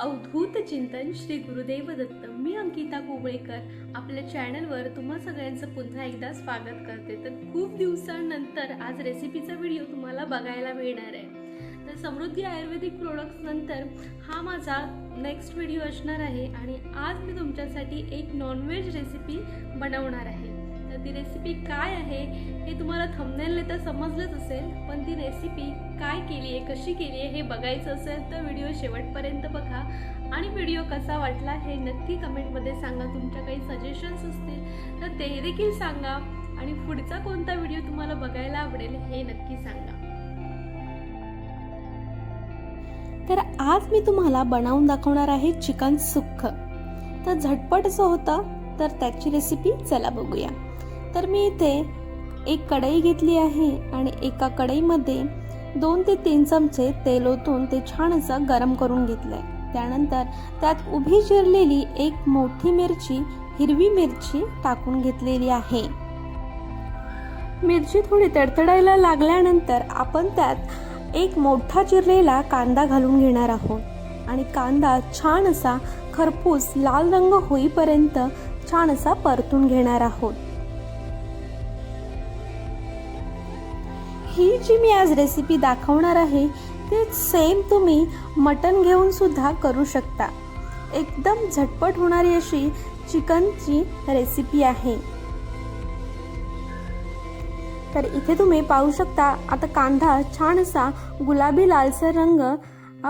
अवधूत चिंतन श्री गुरुदेव दत्त. मी अंकिता कुबळेकर आपल्या चॅनलवर तुम्हा सगळ्यांचं पुन्हा एकदा स्वागत करते. तर खूप दिवसांनंतर आज रेसिपीचा व्हिडिओ तुम्हाला बघायला मिळणार आहे. तर समृद्धी आयुर्वेदिक प्रोडक्ट्स नंतर हा माझा नेक्स्ट व्हिडिओ असणार आहे. आणि आज मी तुमच्यासाठी एक नॉनव्हेज रेसिपी बनवणार आहे. तर ती रेसिपी काय आहे हे तुम्हाला थंबनेलने तर समजलंच असेल पण ती रेसिपी काय केली आहे कशी केली आहे हे बघायचं असेल तर व्हिडिओ शेवटपर्यंत बघा. आणि व्हिडिओ कसा वाटला हे नक्की कमेंटमध्ये सांगा. तुमच्या काही सजेशन्स असतील तर ते देखील सांगा. आणि पुढचा कोणता व्हिडिओ तुम्हाला बघायला आवडेल हे नक्की सांगा. तर आज मी तुम्हाला बनवून दाखवणार आहे चिकन सुक्ख तर झटपट असं होतं तर त्याची रेसिपी चला बघूया. तर मी इथे एक कढई घेतली आहे आणि एका कढईमध्ये दोन ते तीन चमचे तेल ओतून ते छान असं गरम करून घेतलं आहे त्यानंतर त्यात उभी चिरलेली एक मोठी मिरची हिरवी मिरची टाकून घेतलेली आहे. मिरची थोडी तडतडायला लागल्यानंतर आपण त्यात एक मोठा चिरलेला कांदा घालून घेणार आहोत. आणि कांदा छान असा खरपूस लाल रंग होईपर्यंत छान असा परतून घेणार आहोत. ही जी मी आज रेसिपी दाखवणार आहे ते सेम तुम्ही मटन घेऊन सुद्धा करू शकता. एकदम झटपट होणारी अशी चिकनची रेसिपी आहे. तर इथे तुम्ही पाहू शकता आता कांदा छान असा गुलाबी लालसर रंग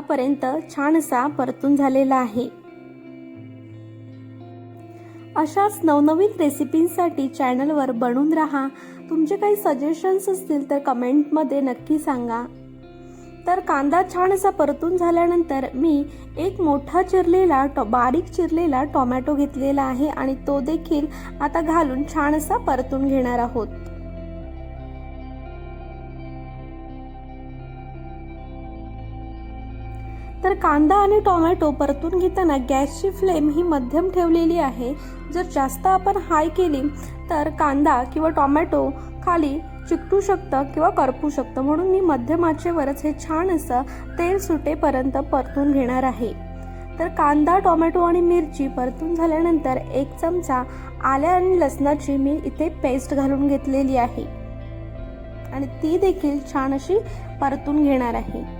पर्यंत छान असा परतून झालेला आहे. अशाच नवनवीन रेसिपींसाठी चॅनलवर बनून राहा. तुमचे काही सजेशन्स असतील तर कमेंटमध्ये नक्की सांगा. तर कांदा छान असा परतून झाल्यानंतर मी एक मोठा चिरलेला टो बारीक चिरलेला टोमॅटो घेतलेला आहे आणि तो देखील आता घालून छान असा परतून घेणार आहोत. तर कांदा आणि टोमॅटो परतून घेताना गॅसची फ्लेम ही मध्यम ठेवलेली आहे. जर जास्त आपण हाय केली तर कांदा किंवा टोमॅटो खाली चिकटू शकतं किंवा करपू शकतं. म्हणून मी मध्यम आचेवरच हे छान असं तेल सुटेपर्यंत परतून घेणार आहे. तर कांदा टोमॅटो आणि मिरची परतून झाल्यानंतर एक चमचा आल्या आणि लसणाची मी इथे पेस्ट घालून घेतलेली आहे. आणि ती देखील छान अशी परतून घेणार आहे.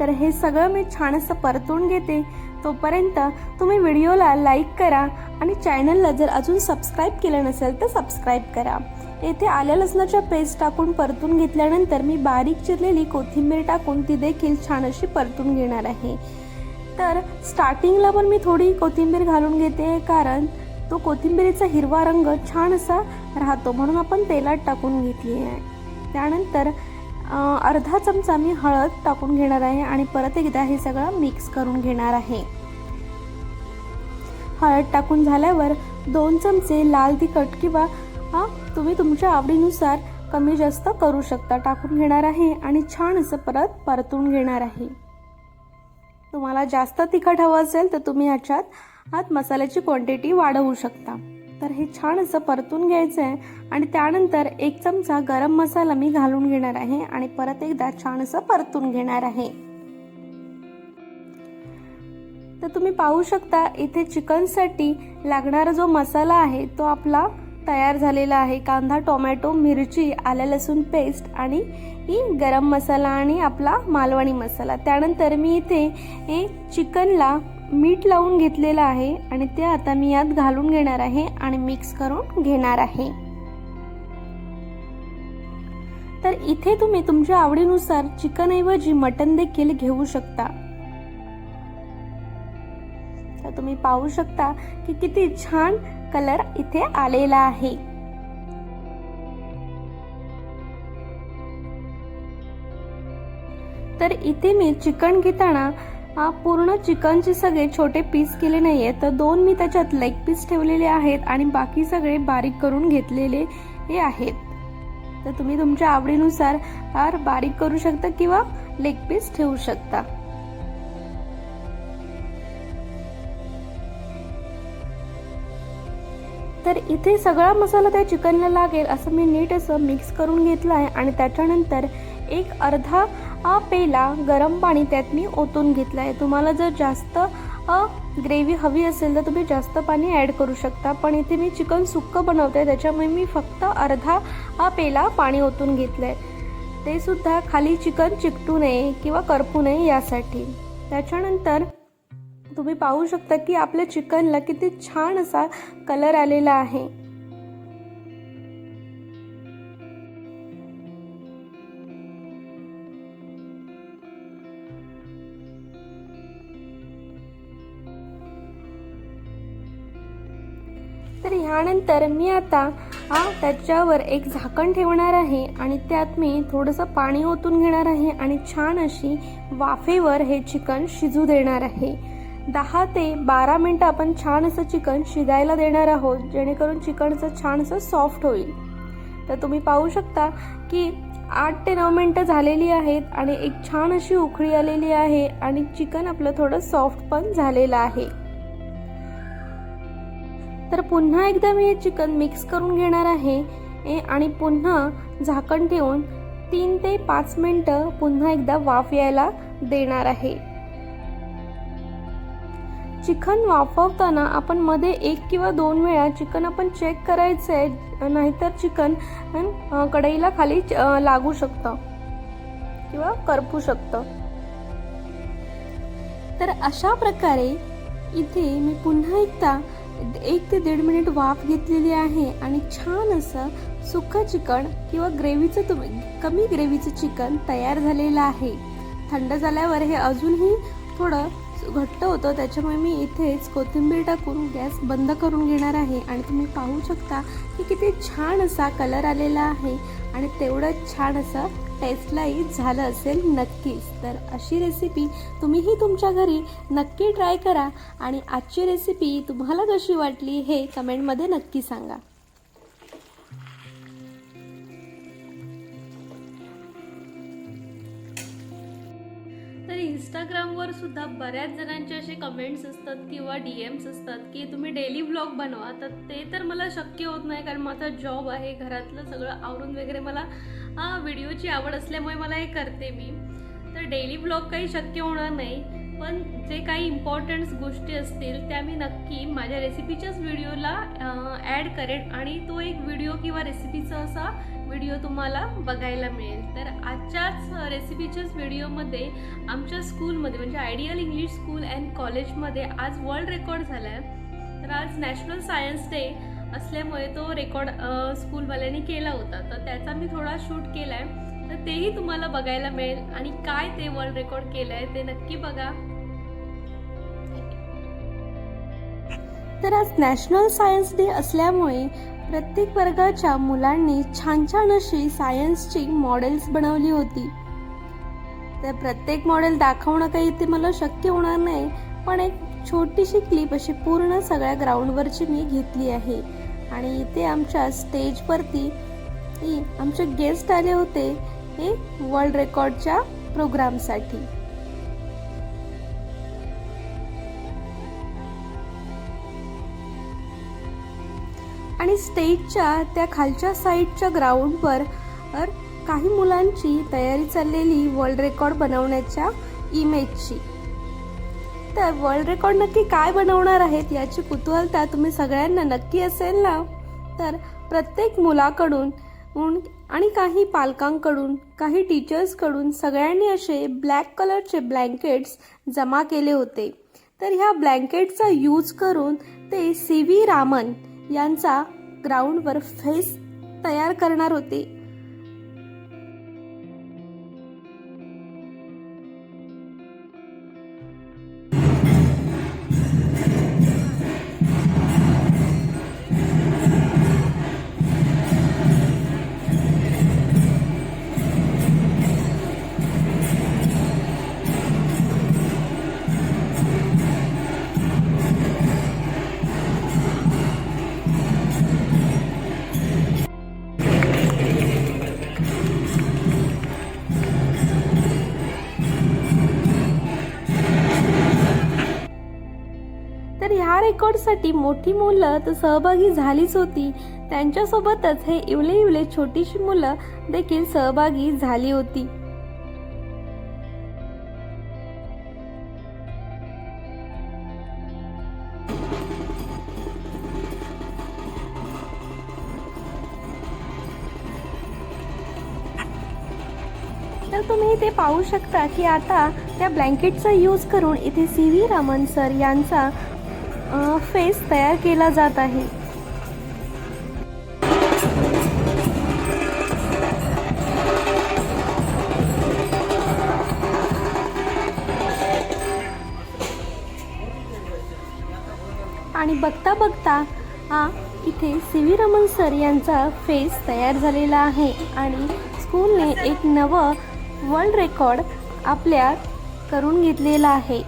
तर हे सगळं मी छान असं परतून घेते. तोपर्यंत तुम्ही व्हिडिओला लाईक करा आणि चॅनलला जर अजून सबस्क्राईब केलं नसेल तर सबस्क्राईब करा. येथे आल्या लसणाच्या पेस्ट टाकून परतून घेतल्यानंतर मी बारीक चिरलेली कोथिंबीर टाकून ती देखील छान अशी परतून घेणार आहे. तर स्टार्टिंगला पण मी थोडी कोथिंबीर घालून घेते कारण तो कोथिंबीरीचा हिरवा रंग छान असा राहतो म्हणून आपण तेलात टाकून घेतली आहे. त्यानंतर अर्धा चमचा मी हळद टाकून घेणार आहे आणि परत एकदा हे सगळं मिक्स करून घेणार आहे. हळद टाकून झाल्यावर दोन चमचे लाल तिखट किंवा तुम्ही तुमच्या आवडीनुसार कमी जास्त करू शकता टाकून घेणार आहे आणि छान असं परत परतून घेणार आहे. तुम्हाला जास्त तिखट हवं असेल तर तुम्ही ह्याच्यात आत मसाल्याची क्वांटिटी वाढवू शकता. तर हे छान असं परतून घ्यायचं आहे आणि त्यानंतर एक चमचा गरम मसाला मी घालून घेणार आहे आणि परत एकदा छान असं परतून घेणार आहे. तर तुम्ही पाहू शकता इथे चिकनसाठी लागणारा जो मसाला आहे तो आपला तयार झालेला आहे. कांदा टोमॅटो मिरची आल्या लसूण पेस्ट आणि गरम मसाला आणि आपला मालवणी मसाला. त्यानंतर मी इथे चिकनला मीठ लावून घेतलेलं आहे आणि ते आता मी यात घालून घेणार आहे आणि मिक्स करून घेणार आहे. तर इथे तुम्ही तुमच्या आवडीनुसार चिकन ऐवजी मटन देखील घेऊ शकता. तर तुम्ही पाहू शकता की किती छान कलर इथे आलेला आहे. तर इथे मी चिकन घेताना हा पूर्ण चिकनचे सगळे छोटे पीस केले नाही आहेत तर दोन मी त्याच्यात लेग पीस ठेवलेले आहेत आणि बाकी सगळे बारीक करून घेतलेले हे आहेत. तर तुम्ही तुमच्या आवडीनुसार फार बारीक करू शकता किंवा लेग पीस ठेवू शकता. तर इथे सगळा मसाला त्या चिकनला लागेल असं मी नीट असं मिक्स करून घेतलं आहे आणि त्याच्यानंतर एक अर्धा पेला गरम पाणी त्यात मी ओतून घेतलं आहे तुम्हाला जर जास्त ग्रेव्ही हवी असेल तर तुम्ही जास्त पाणी ॲड करू शकता. पण इथे मी चिकन सुक्कं बनवते त्याच्यामुळे मी फक्त अर्धा हा पेला पाणी ओतून घेतलं आहे ते सुद्धा खाली चिकन चिकटू नये किंवा करपू नये यासाठी. त्याच्यानंतर तुम्ही पाहू शकता की आपल्या चिकनला किती छान असा कलर आलेला आहे. ह्यानंतर मी आता त्याच्यावर एक झाकण ठेवणार आहे आणि त्यात मी थोडंसं पाणी ओतून घेणार आहे आणि छान अशी वाफेवर हे चिकन शिजू देणार आहे. दहा ते बारा मिनटं आपण छान असं चिकन शिजायला देणार आहोत जेणेकरून चिकनचं छान असं सॉफ्ट होईल. तर तुम्ही पाहू शकता की आठ ते नऊ मिनटं झालेली आहेत आणि एक छान अशी उखळी आलेली आहे आणि चिकन आपलं थोडं सॉफ्ट पण झालेलं आहे. तर पुन्हा एकदा मी हे चिकन मिक्स करून घेणार आहे. ए- आणि पुन्हा झाकण ठेवून तीन ते पाच मिनटं पुन्हा एकदा वाफ यायला देणार आहे. चिकन वाफवताना आपण मध्ये एक किंवा दोन वेळा चिकन आपण चेक करायचं आहे नाहीतर चिकन कढईला खाली लागू शकतं किंवा करपू शकतं. तर अशा प्रकारे इथे मी पुन्हा एकदा एक ते दीड मिनिट वाफ घेतलेली आहे आणि छान असं सुकं चिकन किंवा ग्रेव्हीचं तुम्ही कमी ग्रेव्हीचं चिकन तयार झालेलं आहे. थंड झाल्यावर हे अजूनही थोडं घट्ट होतं त्याच्यामुळे मी इथेच कोथिंबीर टाकून गॅस बंद करून घेणार आहे. आणि तुम्ही पाहू शकता की किती छान असा कलर आलेला आहे आणि तेवढं छान असं टेस्टलाही झालं असेल नक्कीच. तर अशी रेसिपी तुम्हीही तुमच्या घरी नक्की ट्राय करा आणि आजची रेसिपी तुम्हाला कशी वाटली हे कमेंटमध्ये नक्की सांगा. इंस्टाग्रामवर सुद्धा बऱ्याच जणांचे असे कमेंट्स असतात किंवा डी एम्स असतात की तुम्ही डेली ब्लॉग बनवा तर ते तर मला शक्य होत नाही कारण माझा जॉब आहे घरातलं सगळं आवरून वगैरे मला हा व्हिडिओची आवड असल्यामुळे मला हे करते मी. तर डेली ब्लॉग काही शक्य होणार नाही. पण जे काही इम्पॉर्टंट गोष्टी असतील त्या मी नक्की माझ्या रेसिपीच्याच व्हिडिओला ॲड करेन. आणि तो एक व्हिडिओ किंवा रेसिपीचा असा व्हिडिओ तुम्हाला बघायला मिळेल. तर आजच्याच रेसिपीच्याच व्हिडिओमध्ये आमच्या स्कूलमध्ये म्हणजे आयडियल इंग्लिश स्कूल अँड कॉलेजमध्ये आज वर्ल्ड रेकॉर्ड झाला आहे तर आज नॅशनल सायन्स डे असल्यामुळे तो रेकॉर्ड स्कूलवाल्यांनी केला होता. तर त्याचा मी थोडा शूट केला आहे तर तेही तुम्हाला बघायला मिळेल. आणि काय ते वर्ल्ड रेकॉर्ड केलं आहे ते नक्की बघा. तर आज नॅशनल सायन्स डे असल्यामुळे प्रत्येक वर्गाच्या मुलांनी छान छान अशी सायन्सची मॉडेल्स बनवली होती. तर प्रत्येक मॉडेल दाखवणं काही ते मला शक्य होणार नाही पण एक छोटीशी क्लिप अशी पूर्ण सगळ्या ग्राउंडवरची मी घेतली आहे. आणि इथे आमच्या स्टेजवरती आमचे गेस्ट आले होते. हे वर्ल्ड रेकॉर्डच्या प्रोग्रामसाठी. आणि स्टेजच्या त्या खालच्या साईडच्या ग्राउंडवर काही मुलांची तयारी चाललेली वर्ल्ड रेकॉर्ड बनवण्याच्या इमेजची. तर वर्ल्ड रेकॉर्ड नक्की काय बनवणार आहेत याची कुतूहलता तुम्ही सगळ्यांना नक्की असेल ना? तर प्रत्येक मुलाकडून आणि काही पालकांकडून काही टीचर्सकडून सगळ्यांनी असे ब्लॅक कलरचे ब्लँकेट्स जमा केले होते. तर ह्या ब्लँकेटचा यूज करून ते सी व्ही रामन यांचा ग्राउंडवर फेस तयार करणार होते. रेकॉर्डसाठी मोठी मुलं तर सहभागी झालीच होती. त्यांच्यासोबतच हे इवले इवले छोटीशी मुलं देखील सहभागी झाली होती. तर तुम्ही ते पाहू शकता की आता त्या ब्लँकेटचा यूज करून इथे सी व्ही रामन सर यांचा फेस तयार केला जात आहे. आणि बघता बघता हा इथे सी व्ही रमन सर यांचा फेस तयार झालेला आहे आणि स्कूलने एक नवं वर्ल्ड रेकॉर्ड आपल्या करून घेतलेला आहे.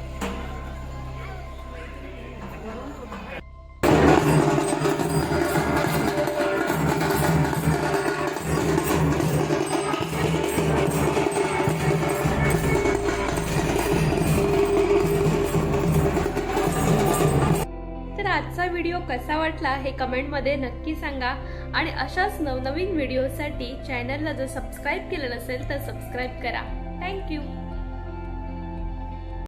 व्हिडिओ कसा वाटला हे कमेंटमध्ये नक्की सांगा. आणि अशाच नवनवीन व्हिडिओसाठी चॅनलला जर सबस्क्राईब केलं नसेल तर सबस्क्राईब करा. थँक्यू